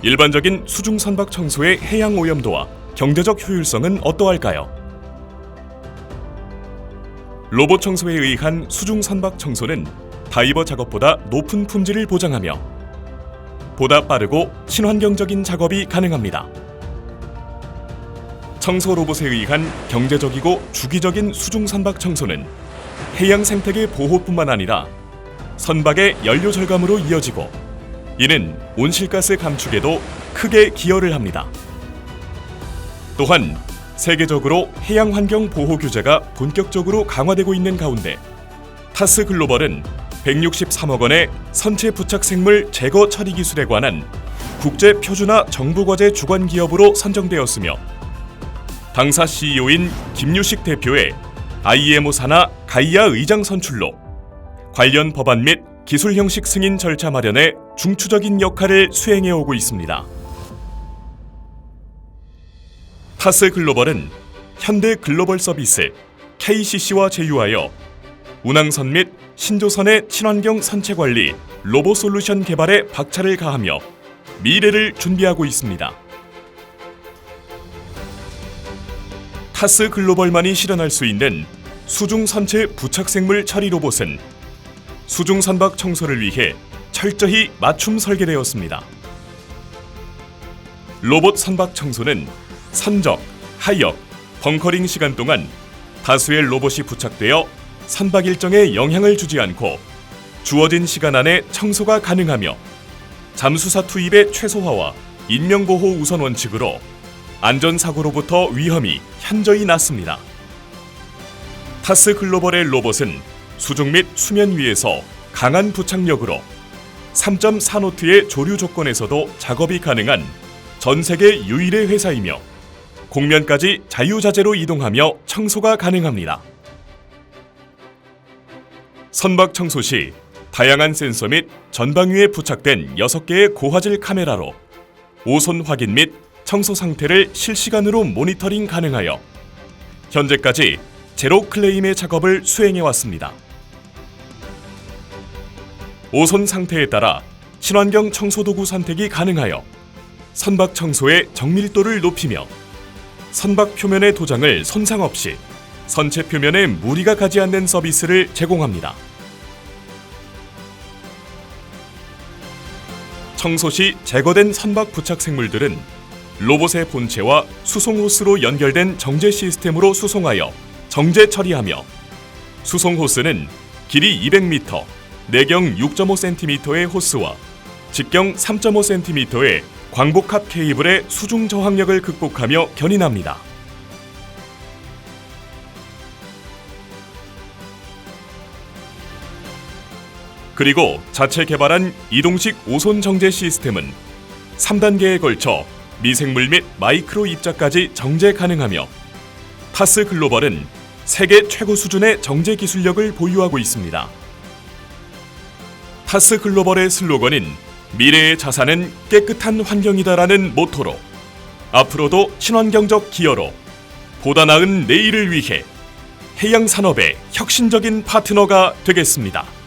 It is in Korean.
일반적인 수중 선박 청소의 해양 오염도와 경제적 효율성은 어떠할까요? 로봇 청소에 의한 수중 선박 청소는 다이버 작업보다 높은 품질을 보장하며 보다 빠르고 친환경적인 작업이 가능합니다. 청소 로봇에 의한 경제적이고 주기적인 수중 선박 청소는 해양 생태계 보호뿐만 아니라 선박의 연료 절감으로 이어지고 이는 온실가스 감축에도 크게 기여를 합니다. 또한 세계적으로 해양 환경 보호 규제가 본격적으로 강화되고 있는 가운데 타스 글로벌은 163억 원의 선체 부착 생물 제거 처리 기술에 관한 국제 표준화 정부 과제 주관 기업으로 선정되었으며 당사 CEO인 김유식 대표의 IMO 산하 가이아 의장 선출로 관련 법안 및 기술 형식 승인 절차 마련에 중추적인 역할을 수행해 오고 있습니다. 타스 글로벌은 현대 글로벌 서비스 KCC와 제휴하여 운항선 및 신조선의 친환경 선체 관리 로봇 솔루션 개발에 박차를 가하며 미래를 준비하고 있습니다. 타스 글로벌만이 실현할 수 있는 수중 선체 부착 생물 처리 로봇은 수중 선박 청소를 위해 철저히 맞춤 설계되었습니다. 로봇 선박 청소는 선적, 하역, 벙커링 시간 동안 다수의 로봇이 부착되어 선박 일정에 영향을 주지 않고 주어진 시간 안에 청소가 가능하며 잠수사 투입의 최소화와 인명보호 우선 원칙으로 안전사고로부터 위험이 현저히 낮습니다. 타스 글로벌의 로봇은 수중 및 수면 위에서 강한 부착력으로 3.4노트의 조류 조건에서도 작업이 가능한 전 세계 유일의 회사이며 공면까지 자유자재로 이동하며 청소가 가능합니다. 선박 청소 시 다양한 센서 및 전방 위에 부착된 6개의 고화질 카메라로 오손 확인 및 청소 상태를 실시간으로 모니터링 가능하여 현재까지 제로 클레임의 작업을 수행해 왔습니다. 오손 상태에 따라 친환경 청소 도구 선택이 가능하여 선박 청소의 정밀도를 높이며 선박 표면의 도장을 손상 없이 선체 표면에 무리가 가지 않는 서비스를 제공합니다. 청소 시 제거된 선박 부착 생물들은 로봇의 본체와 수송 호스로 연결된 정제 시스템으로 수송하여 정제 처리하며 수송 호스는 길이 200m, 내경 6.5cm의 호스와 직경 3.5cm의 광복합 케이블의 수중 저항력을 극복하며 견인합니다. 그리고 자체 개발한 이동식 오손 정제 시스템은 3단계에 걸쳐 미생물 및 마이크로 입자까지 정제 가능하며 타스 글로벌은 세계 최고 수준의 정제 기술력을 보유하고 있습니다. 타스 글로벌의 슬로건인 미래의 자산은 깨끗한 환경이다라는 모토로 앞으로도 친환경적 기여로 보다 나은 내일을 위해 해양 산업의 혁신적인 파트너가 되겠습니다.